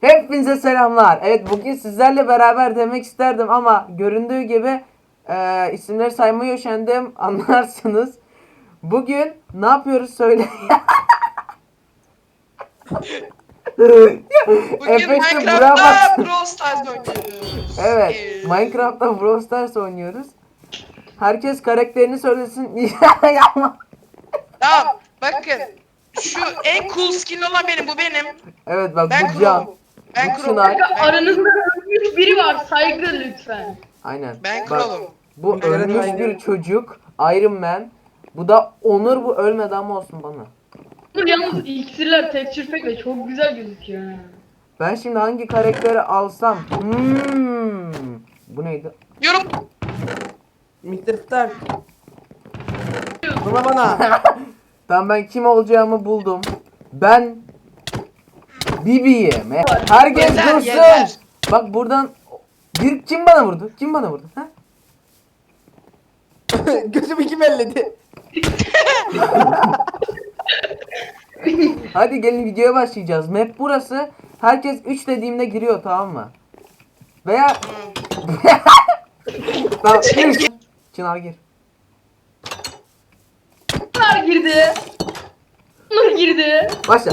Hepinize selamlar. Evet bugün sizlerle beraber demek isterdim ama göründüğü gibi e, isimleri saymaya üşendim anlarsınız. Bugün ne yapıyoruz söyle. Bugün buraya Minecraft'ta. Brawl Stars oynuyoruz. Evet Minecraft'ta Brawl Stars oynuyoruz. Herkes karakterini söylesin. Yapma. Tamam bakın. Şu en cool skin olan benim bu benim. Evet bak Ben bu Can. Ben Bu Aranızda ölmüş biri var. Saygı lütfen. Aynen. Ben Bak, kralım. Bu ölmüş bir çocuk. Iron Man. Bu da Onur bu ölmedi ama olsun bana. Dur yalnız iksirler texture pack'le çok güzel gözüküyor. ha. Ben şimdi hangi karakteri alsam? Hmm. Bu neydi? Yorum. Mr. Stark. Buna bana. Tamam ben kim olacağımı buldum. Ben E, Herkes Yeter, dursun. yeter. Bak buradan bir kim bana vurdu? Kim bana vurdu? Ha? Gözümü kim elledi? Hadi gelin videoya başlayacağız. Map burası. Herkes 3 dediğimde giriyor tamam mı? Veya tamam, üç. Çınar gir. Nur girdi. Nur girdi. Başla.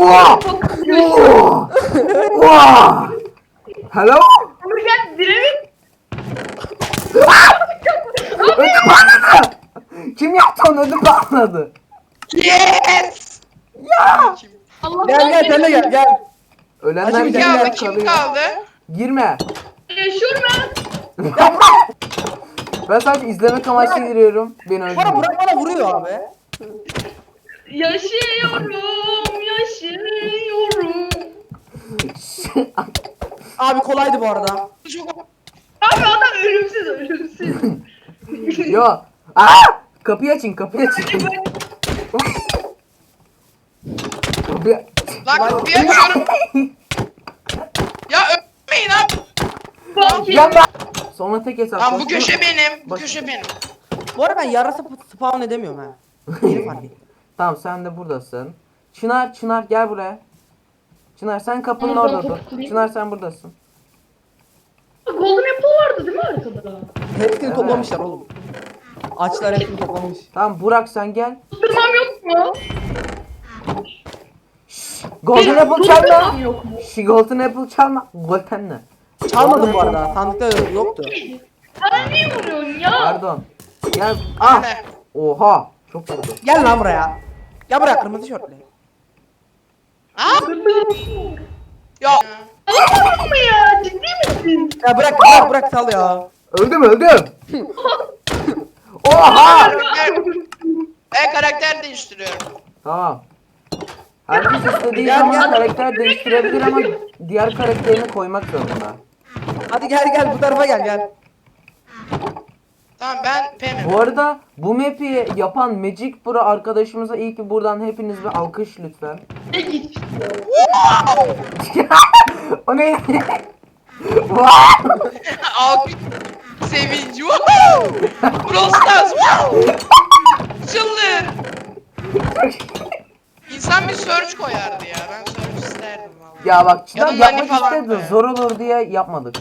Oha! Oha! Oha! Hello? Gel diremin. Ödüm patladı! Kim yaptı onu ödüm patladı? Yes. Ya! Gel gel sen de gel gel. Ölenler Kim gel, kaldı? geriler Kim kalıyor. kaldı? Girme. Yaşıyorum ben. Sadece izlemek amaçlı giriyorum. Beni Bana öldürmeyin. Burak bana vuruyor abi. Yaşıyorum. Abi kolaydı bu arada. Abi adam ölümsüz ölümsüz. Yo. Aa! Kapıyı açın, kapıyı açın. Kapıyı... Lan kapıyı açıyorum. ya öpmeyin. Bak Ya ben... Sonra tek hesap. Lan bu köşe benim. Bu Bak- köşe benim. Bu arada ben yarasa spawn edemiyorum ha. Yeni fark ettim. Tamam sen de buradasın. Çınar, Çınar gel buraya. Çınar sen kapının Tamam, orada dur. Çınar sen buradasın. Golden Apple vardı değil mi haritada? Hepsini Evet. toplamışlar oğlum. Açlar hepsini toplamış. Tamam Burak sen gel. Tutturmam yok mu? Golden Benim Apple çalma. yok mu? Şi Golden Apple çalma. Golden ne? Çalmadım bu arada. Sandıkta yoktu. Bana niye vuruyorsun ya? Pardon. Gel. Ah. Oha. Çok vurdu. Gel lan buraya. Gel buraya kırmızı şortlu. Ha? Ya. Anlamadın mı ya? Ciddi misin? Ya bırak bırak bırak sal ya. Öldüm öldüm. Oha. Karakter. Ben karakter değiştiriyorum. Tamam. Herkes istediği zaman karakter değiştirebilir ama diğer karakterini koymak zorunda. Hadi gel gel bu tarafa gel gel. Tamam ben Pem'im. Bu arada bu map'i yapan Magic Pro arkadaşımıza ilk bir buradan hepiniz bir alkış lütfen. O ne? Wow! Alkış sevinci. Woohoo! Brawl Stars. Woo! Çıldır. İnsan bir search koyardı ya. Ben search isterdim valla. ya bak Ya da yapmak Nani falan istedi be. zor olur diye yapmadık.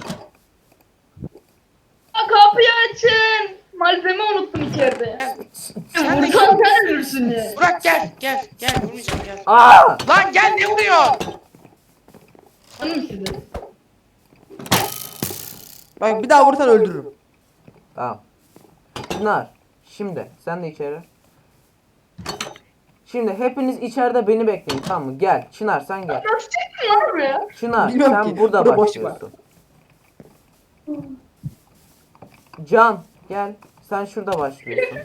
Kapıyı açın. Malzeme unuttum içeride. Sen de Vursan sen ölürsün ya. Burak gel gel gel vurmayacağım gel. Aa! Lan gel ne vuruyor? Hanım size. Bak bir daha vursan öldürürüm. Tamam. Çınar şimdi sen de içeri. Şimdi hepiniz içeride beni bekleyin tamam mı? Gel Çınar sen gel. Nasıl çıktın lan buraya? Çınar Bilmiyorum sen ki. burada Burada var. başlıyorsun. Can gel sen şurada başlıyorsun.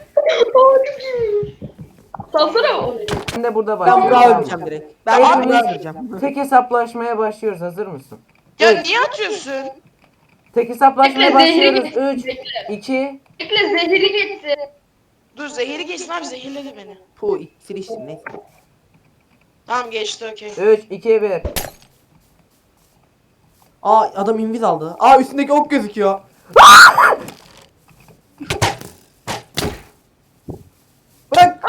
Salsana orayı. Sen de burada Ben mı? öldüreceğim direkt. Ben Burak'ı öldüreceğim. tek hesaplaşmaya başlıyoruz. Hazır mısın? Ya Evet. niye atıyorsun? Tek hesaplaşmaya Bekle, zehri başlıyoruz. geç. 3, Bekle. 2, Bekle zehri geçsin. Dur zehiri geçsin abi zehirledi beni. Puh iksir içtim neyse. Tamam geçti okey. 3, 2, 1. Aa adam inviz aldı. Aa üstündeki ok gözüküyor.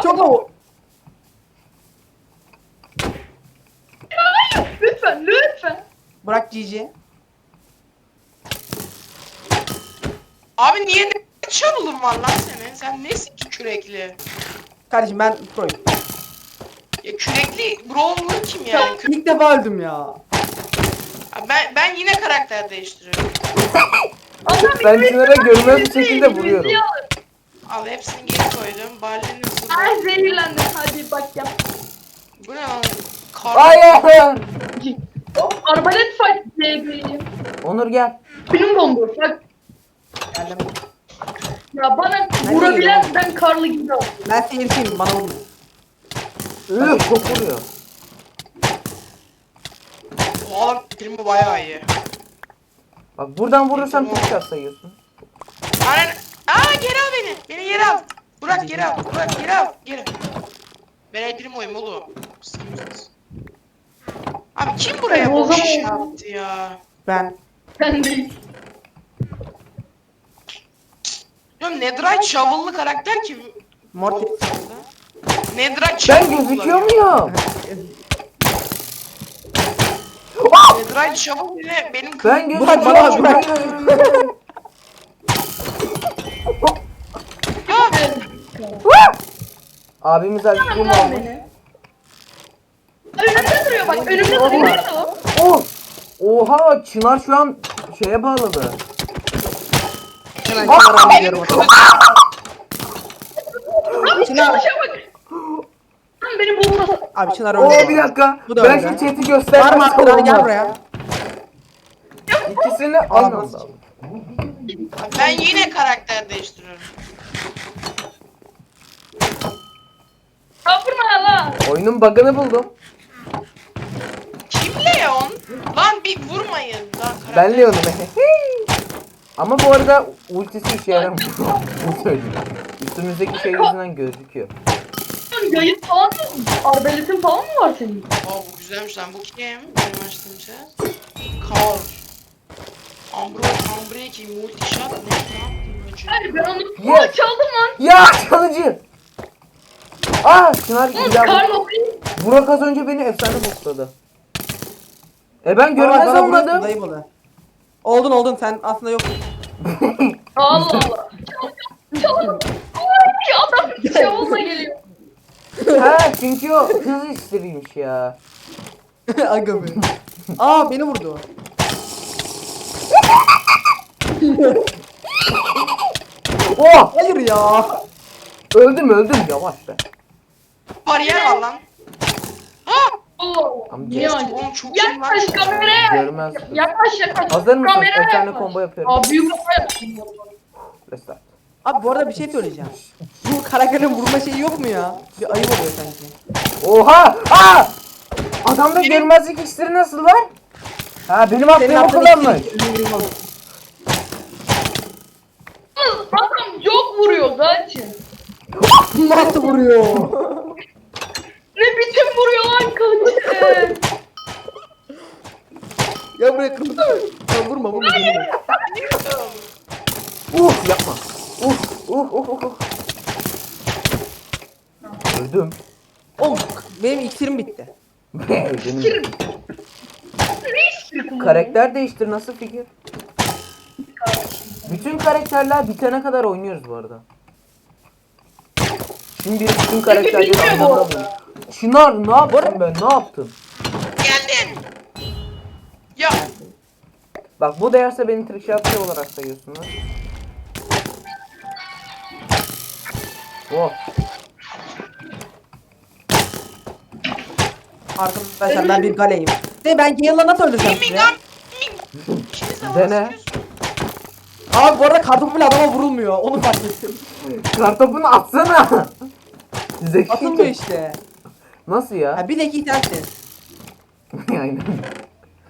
orada o. Lütfen lütfen. Bırak GG. Abi niye de çalılım var lan senin? Sen nesin ki kürekli? Kardeşim ben proyum. Ya kürekli Brawler kim yani? Kü- İlk defa öldüm ya. Abi ben, ben yine karakter değiştiriyorum. Adam Ben bir şunlara görmez bir şekilde vuruyorum. Al hepsini geri koydum. Balinin hızlı. Ay zehirlendim. Hadi bak yap. Bu ne lan? Kar. Hayır. Hop arbalet fight diyebileyim. Onur gel. Benim dondur. Bak Geldim. ya bana vurabilen ben karlı gibi oldum. Ben seyirciyim bana vurma. Üf çok vuruyor. Oğlum primi bayağı iyi. Bak buradan vurursam tek shot sayıyorsun. Aynen. Aa geri al beni. Beni geri al. Burak geri al. Burak geri al. Geri. Ben el primoyum oğlum. Sıkıntısız. Abi kim buraya boş zaman- iş yaptı ya? Ben. Ben değil. Ya Netherite shovel'lı karakter kim? Mortis. Netherite Ben shovel gözüküyor muyum? Netherite shovel bile benim Ben gözüküyor bırak, Abimiz acıktığım Tamam lan olmuş. beni. Önümde duruyor bak önümde duruyor. Nerede o? Oh! Oha Çınar şu an şeye bağladı. Hemen benim alıyorum. kılıcım. Abi Çınar. çalışa bak. Lan beni bulmasın. Abi Çınar Oo öldü. bir dakika. Bu da ben öyle. şu chat'i Var mı göstermezsem hakkın hadi gel buraya. İkisini aynı Alamaz. anda aldım. ben yine karakter değiştiriyorum. Kapırma lan. Oyunun bug'ını buldum. Kim Leon? Lan bir vurmayın lan karakter. Ben Leon'um. Ama bu arada ultisi işe yaramıyor. Bu söyleyeyim. Üstümüzdeki şey yüzünden gözüküyor. Yayın falan mı? Arbaletin falan mı var senin? Aa bu güzelmiş lan bu kim? Benim açtığım şey. Kar. Ambro, Ambreki, Multishot ne? Yaptın? Hayır ben onu. Aa, çaldım lan. Ya çalıcı! Aa Çınar Oğlum bir daha Carlo Burak az önce beni efsane bokladı. E ben görmez bana vuruyorsun, olmadım. Oldun oldun sen aslında yoksun. Allah Allah. Çaldım. Ay adam şavunla geliyor. ha çünkü o hız istiriymiş ya. Aga be. Aa beni vurdu. Oh! Hayır ya. Öldüm öldüm yavaş be. Bariyer var lan. Ha! Allah. Tamam? Oğlum çok iyi lan. Yaklaş kameraya. Görmez. Yaklaş yaklaş. Hazır mısın? Kameraya Efsane yaklaş. combo yapıyorum. Aa büyük kafa yaptım. Restart. Abi bu arada bir şey söyleyeceğim. Bu karakterin vurma şeyi yok mu ya? Bir ayıp oluyor sanki. Oha! Aa! Adamda görmezlik iksiri nasıl var? Ha benim aklımı attığın kullanmış. iksiri-. Adam çok vuruyor zaten. Nasıl vuruyor? Biçim vuruyor lan kılıcı. ya buraya kırmızı. Ya vurma vurma. vurma. Uf yapma. Uf uf uf uf. uf. Öldüm. Oğlum benim iksirim bitti. Benim karakter değiştir nasıl fikir? Bütün karakterler bitene kadar oynuyoruz bu arada. Şimdi bütün karakterleri aynı bu. Çınar ne yaptın ben ne yaptım? Geldin. Ya Bak bu değerse beni trickshotçı olarak sayıyorsunuz. Oh. Arkadaşlar ben bir galeyim. De ben Gale'la nasıl öldüreceğim de Dene. Abi bu arada kartopu bile adama vurulmuyor. Onu fark ettim. Kartopunu atsana. Zeki. Atılmıyor işte. Nasıl ya? Ha bir zeki sensin. Aynen.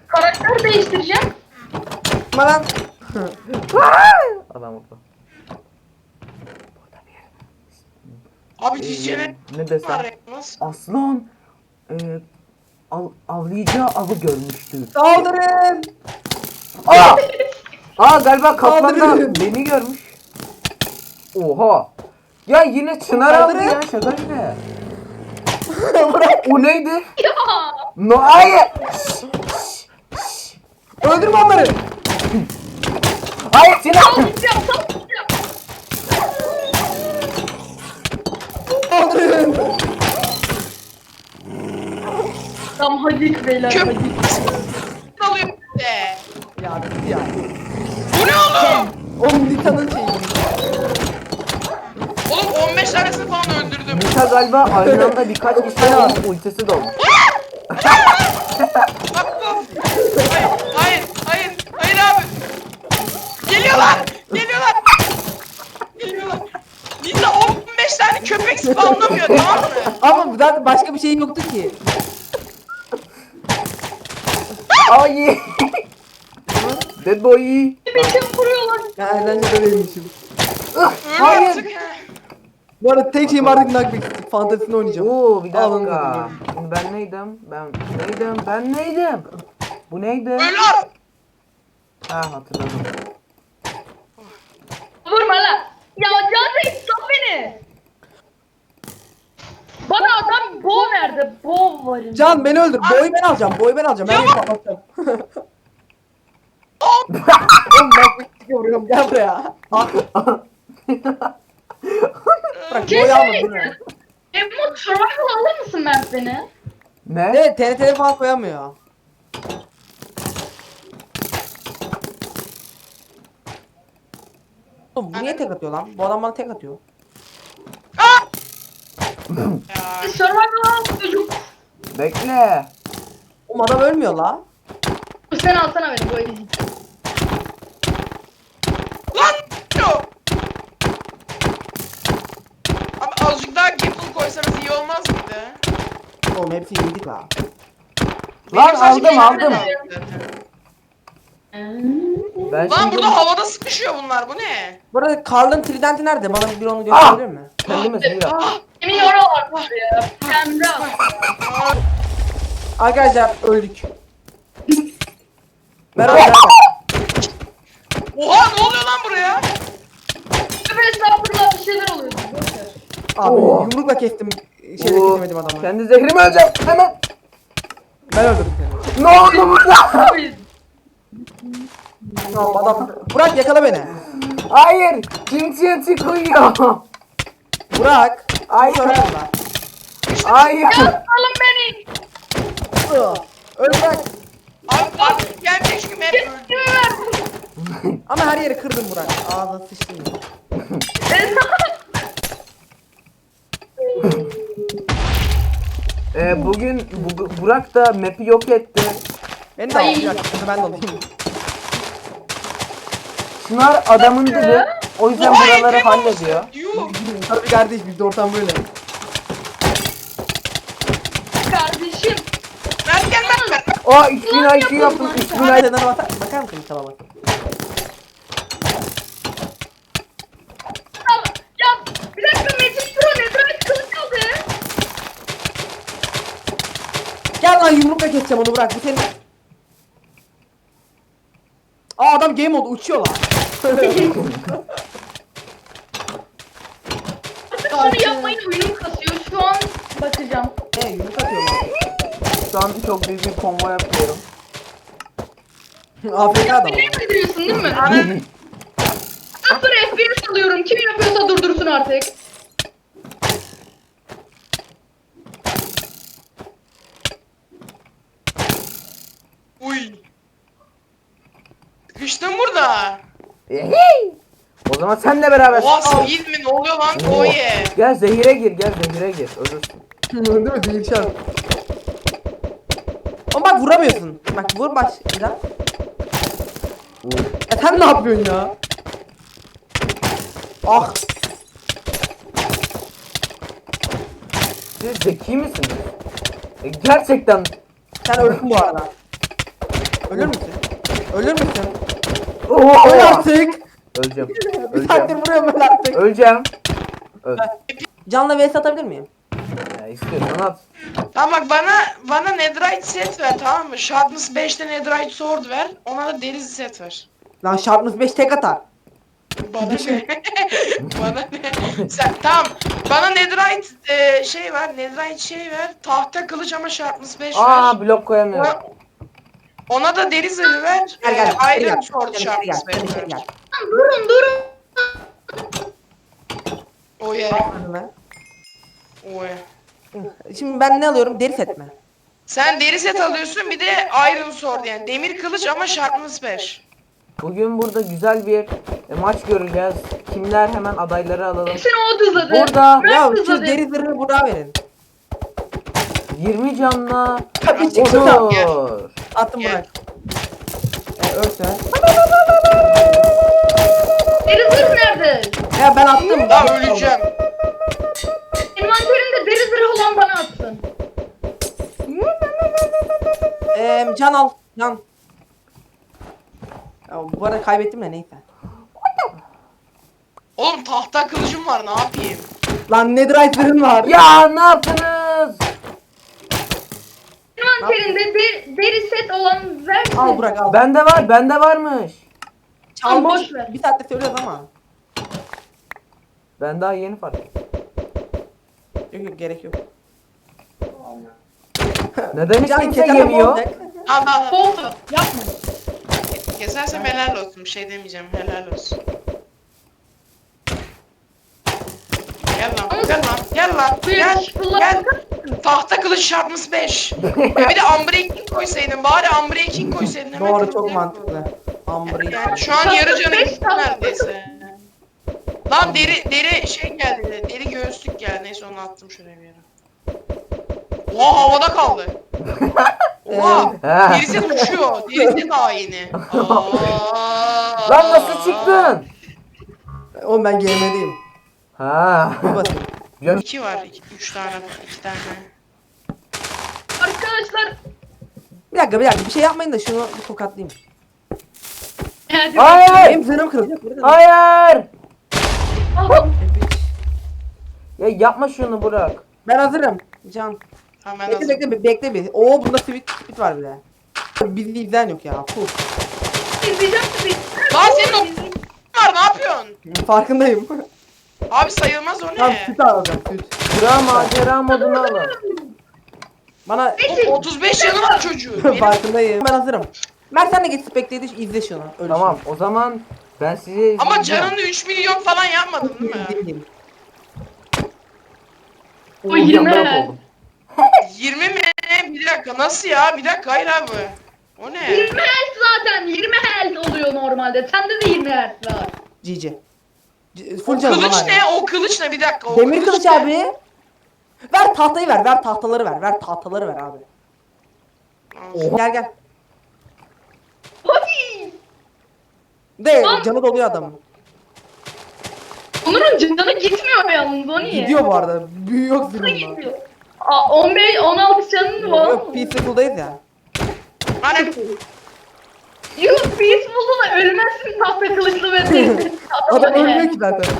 Karakter değiştireceğim. Ama ben... Adam orada. Abi Ee, cicene ne desem? Aslan e, av, avlayacağı avı görmüştü. Saldırın! Aa! Aa galiba kaplan da beni görmüş. Oha. Ya yine Çınar aldı ya şaka gibi. o neydi? Ya. No hayır. Öldürme onları. Hayır gideceğim. Öldürün. Tamam hadi beyler Köp- hadi. alıyor işte. Ya bitti ya. Bu ne oğlum? Oğlum Nita'nın şeyi. Oğlum 15 tanesini falan Nita galiba aynı anda birkaç kişi var. Ultisi dolmuş. Bu. Hayır, hayır, hayır, hayır abi. Geliyorlar, geliyorlar. Geliyorlar. Nisa 15 tane köpek spamlamıyor tamam mı? Ama zaten başka bir şey yoktu ki. Ay. Dead boy. Biçim vuruyorlar. Ya eğlence böyleymişim. Ih, Öyle Hayır. yaptık ha. Bu arada tek şeyim artık Nugget fantezisini oynayacağım. Oo bir Alın dakika. dedim. Şimdi ben neydim? Ben neydim? Ben neydim? Bu neydi? Lan. Ha hatırladım. Vurma lan. Ya Can stop beni. Bana adam bo nerede? Bo var. Can beni öldür. Boyu ben alacağım. Boyu ben alacağım. Ben patlatacağım. Oğlum bak bir vuruyorum. Gel buraya. Bırak Şey boyu alma. söyleyeyim. dur. Emmo survival alır mısın Mert beni? Ne? Ne? TNT'ye falan koyamıyor. Oğlum bu niye tek atıyor lan? Bu adam bana tek atıyor. Ya, Survival al çocuk. Bekle. Oğlum adam ölmüyor la. Sen alsana beni bu evi. lan! Yo. Abi azıcık daha gimple koysanız iyi olmaz mıydı? Oğlum hepsini yedik la. Lan Benim sadece aldım aldım. Ben Lan şimdi burada havada sıkışıyor bunlar bu ne? Bu arada Karl'ın tridenti nerede? Bana bir onu Ah! gösterebilir mi? kendime zehir attım. Emin oralar var ya. Al. Arkadaşlar öldük. Merhaba merhaba. Oha ne oluyor lan buraya? Öbür estağfurullah bir şeyler oluyor. Abi Oo. yumrukla kestim. Şeyle Oo, kesemedim adamı. Kendi zehrimi öleceğim. Hemen. Ben seni. Ne oldu burada? Tamam adam. Burak yakala beni. Hayır. TNT koyuyor? Burak. Hayır. Hayır. Alın beni. Öl Burak. Abi artık gelmeyecek çünkü hep öldü. Ama her yeri kırdım Burak. Ağzına sıçtım. Ee, bugün bu, Burak da map'i yok etti. Beni de Ay. al. Burak. Ben de alayım. Çınar adamın dibi. O yüzden buraları hallediyor. Yuh. Tabii kardeş bizde ortam böyle. Kardeşim. Mert gel Mert Mert. Aa 3000 IQ yaptım. 3000 Burak IQ. bakar, bakar mısın kitaba bak. Tamam. Ya bir dakika Metin Pro ne böyle kılıç aldı? Gel lan yumrukla keseceğim onu Burak. Bu senin... Aa adam game oldu uçuyor lan. Şunu yapmayın oyunum kasıyor. Şu an bakacağım. Ne yumruk atıyor lan. Şu an çok büyük bir konvoy yapıyorum. AFK adam. Beni öldürüyorsun değil mi? Sıfır FPS alıyorum. Kim yapıyorsa durdursun artık. Sıkıştım burada. Ehey! O zaman senle beraber. Oha Seyit mi ne oluyor lan? Oo. Oye. Gel zehire gir, gel zehire gir. Ölürsün. Değil mi? Değil şart. Ama bak vuramıyorsun. Bak vur baş. Güzel. Ya sen ne yapıyorsun ya? Ah. Siz zeki misiniz? E, gerçekten. Sen öldün bu arada. Ölür müsün? Ölür müsün? Oo! Öl artık. Öleceğim. Bir saattir Öleceğim. vuruyorum ben artık. Öleceğim. Öl. Canla vs atabilir miyim? Ya, istiyorsan at. Tamam bak bana bana Netherite set ver tamam mı? Sharpness 5'te Netherite sword ver. Ona da deniz set ver. Lan Sharpness 5 tek atar. Bana ne? bana ne? Sen tamam. Bana netherite e, şey ver. Netherite şey ver. Tahta kılıç ama şartımız 5 ver. Aa blok koyamıyorum. Ona da deri zırhı ver. Gel gel. İçeri Iron gel, gel, 5 içeri ver. gel. Durun durun. O ye. Hadi be. O ye. Şimdi ben ne alıyorum? Deri set mi? Sen deri set alıyorsun bir de iron sword yani demir kılıç ama şartımız 5. Bugün burada güzel bir e, maç göreceğiz. Kimler hemen adayları alalım. Hepsini o tızladı. Burada Ya şu tızladım. deri zırhını Burak'a verin. 20 canla Bir çıktı. Attım. Burak. E, ver. Deri zırh nerede? Ya ben attım. Daha öleceğim. Envanterinde deri zırh olan bana atsın. Eee can al. Can. Ya bu arada kaybettim de neyse. Oğlum tahta kılıcım var ne yapayım? Lan netherite zırhın var. Ya ne yaptınız? Envanterinde deri, deri set olan versin. Al Burak al. Bende var, bende varmış. Çalmış. Al, boş ver. Bir saatte söylüyoruz ama. Ben daha yeni fark ettim. Yok yok gerek yok. Neden hiç Can kimse keselim yemiyor? olacak. Al al. Oldu. Yapma. Kesersem helal olsun bir şey demeyeceğim helal olsun. Gel lan gel lan gel lan gel gel. Tahta kılıç şartımız 5. bir de unbreaking koysaydın bari unbreaking koysaydın hemen Doğru çok mantıklı. Amber'ı Yani şu an yarı canı Beş gitti tahta neredeyse. Lan deri deri şey geldi deri göğüslük geldi neyse onu attım şuraya bir yere. Oha havada kaldı. Oha He. derisi uçuyor derisi daha yeni. Aa. Lan nasıl çıktın? Oğlum ben GM'deyim. Ha. Bir basın. Gör- İki var, iki, üç tane, iki tane. Arkadaşlar. Bir dakika bir dakika bir şey yapmayın da şunu bir tokatlayayım. Hadi. Hayır! Benim zırhım kırılacak. burada. Hayır! Ya yapma şunu Burak. Ben hazırım. Can. Tamam ben Bekle hazırım. bekle bir- bekle bir. Oo bunda tweet, tweet var bir de. Bizi izleyen yok ya. Puh. İzleyeceğim sizi. Lan senin o var ne yapıyorsun? Farkındayım. Abi sayılmaz o Tamam ne? süt alacağım süt. Burak macera modunu alın. Bana O- 35 yanı var çocuğun. Benim farkındayım. Ben hazırım. Mert sen de geç Spectator izle şunu. Öyle Tamam o zaman ben sizi Ama izleyeceğim. canını 3 milyon falan yapmadın değil mi? Dinleyeyim. O Oo, yirmi. yandan oldum. 20 mi? Bir dakika nasıl ya? Bir dakika hayır abi. O ne? 20 Hz zaten. 20 Hz oluyor normalde. Sende de 20 Hz var. GG. Full canım Kılıç lan ne? O kılıç ne? Bir dakika. O Demir kılıç ne? abi. Ver tahtayı ver. Ver tahtaları ver. Ver tahtaları ver abi. Gel gel. Hadi. De Lan. canı doluyor adamın. Onur'un canı gitmiyor yalnız o niye? Gidiyor bu arada. Büyü yok Nasıl zırhında. gidiyor? Aa, 15, 16 canın var. Yok Peaceful'dayız ya. Hani Yok Peaceful'da ölmezsin tahta kılıçlı ve. Adam ölmüyor ki zaten.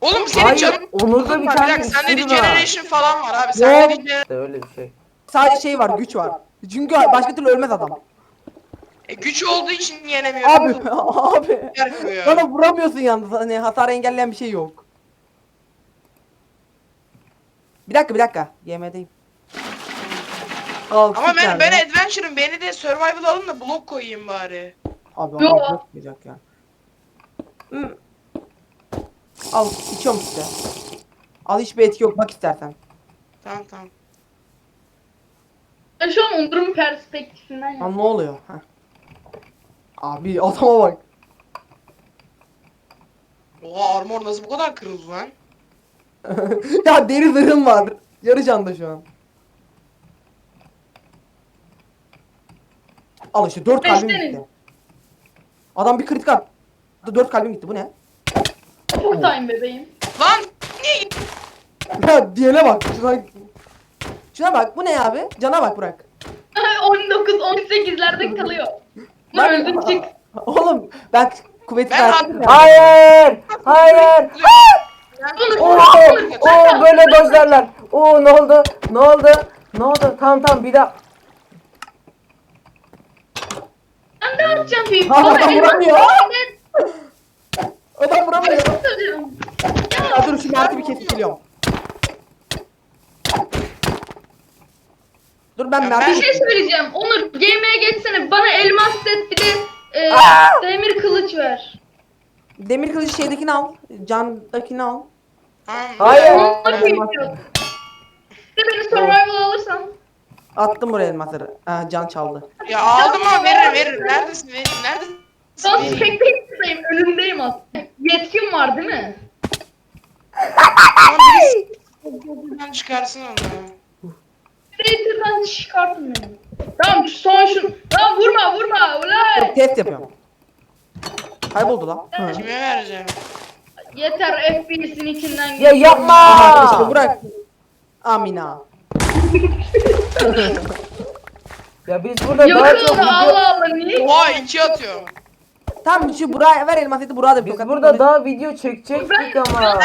oğlum senin Hayır, canın Onur'da bir bir tane dakika sende iksir var. regeneration falan var abi. Sende Yok. regeneration. İşte öyle bir şey. Sadece şey var güç var. Çünkü başka türlü ölmez adam. E, güç olduğu için yenemiyor. Abi abi. Yapıyor. Bana vuramıyorsun yalnız. Hani hasar engelleyen bir şey yok. Bir dakika bir dakika. YM'deyim. Al, Ama ben ben adventure'ım. Beni de survival alın da blok koyayım bari. Abi Yo. Bırakmayacak ya. Hı. Al içiyorum size. Al hiçbir etki yok bak istersen. Tamam tamam. Ben şu an Onur'un perspektifinden yapıyorum. Lan ne oluyor? Heh. Abi adama bak. Oha armor nasıl bu kadar kırıldı lan? ya deri zırhım var. Yarı canda şu an. Al işte 4 kalbim gitti. Adam bir kritik at. 4 kalbim gitti bu ne? Time bebeğim. Lan niye gittin? Ya diyene bak. Şuna, şuna bak bu ne abi? Cana bak Burak. 19, 18'lerde kalıyor. Lan öldün çık. Oğlum ben kuvveti Ben. Hayır! Hayır! Oo! Oo böyle dozlarlar. Oo ne oldu? Ne oldu? Ne oldu? Tamam tamam bir daha. Ben de atacağım bir. Ha, adam vuramıyor. Adam vuramıyor. Ya dur şu Mert'i bir kesip geliyorum. Dur ben Mert'i Bir şey söyleyeceğim. Onur GM'ye geçsene. Bana elmas set bir de e, demir kılıç ver. Demir kılıcı şeydekini al. Candakini al. Hayır. Onunla kıyıyorum. Bir de beni survival alırsan. Attım buraya elmasları. Ha, can çaldı. Ya aldım ama veririm veririm. Neredesin veririm? Neredesin? Ben Veririm. Spectator'dayım. Önündeyim aslında. Yetkim var değil mi? Google'dan çıkarsın onu. Spectator'dan çıkartın beni. Tamam son şu. Tamam vurma vurma. Ulan. Test yapıyorum. Kayboldu lan. Hı. Kime vereceğim? Yeter FPS'in içinden Ya yapma. İşte bırak. Amina. Ya biz burada Yok daha çok video... Allah Allah niye? Oha iki atıyor. Tam şu Burak'a ver elmas eti Burak'a da bir Biz tokat burada daha video çekecektik ama.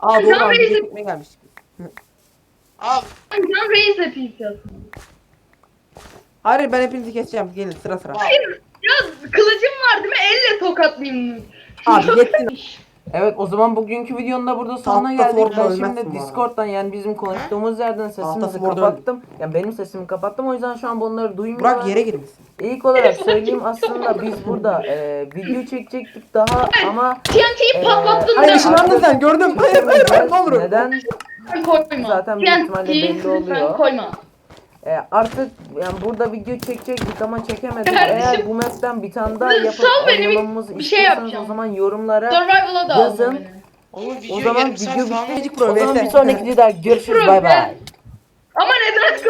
Aa doğru Ben lan. Reis'e- Video çekmeye gelmiştik. Al. Can Reis FPS Hayır ben hepinizi keseceğim. Gelin sıra sıra. Hayır. Ya kılıcım var değil mi? Elle tokatlayayım. Abi yettin. Evet o zaman bugünkü videonun da burada sonuna Tahta geldik. Ben şimdi. Discord'dan yani bizim konuştuğumuz yerden Tahta sesimizi Sword'u kapattım. Yani benim sesimi kapattım o yüzden şu an bunları duymuyorum. Burak yere girmişsin. İlk olarak söyleyeyim aslında biz burada e, video çekecektik daha ama TNT'yi Ee, patlattın Hayır da. ışınlandın sen gördüm. Hayır hayır hayır ne olur. neden koyma. Zaten büyük ihtimalle belli oluyor. koyma. E, artık yani burada video çekecektik ama çekemedik. Kardeşim, Eğer bu map'ten bir tane daha yapıp beni, bir- şey yapacağım. o zaman yorumlara Survival'a da Yazın. Oğlum video o zaman video. Pro O zaman bir sonraki videoda görüşürüz bay bay. Ama neden kıl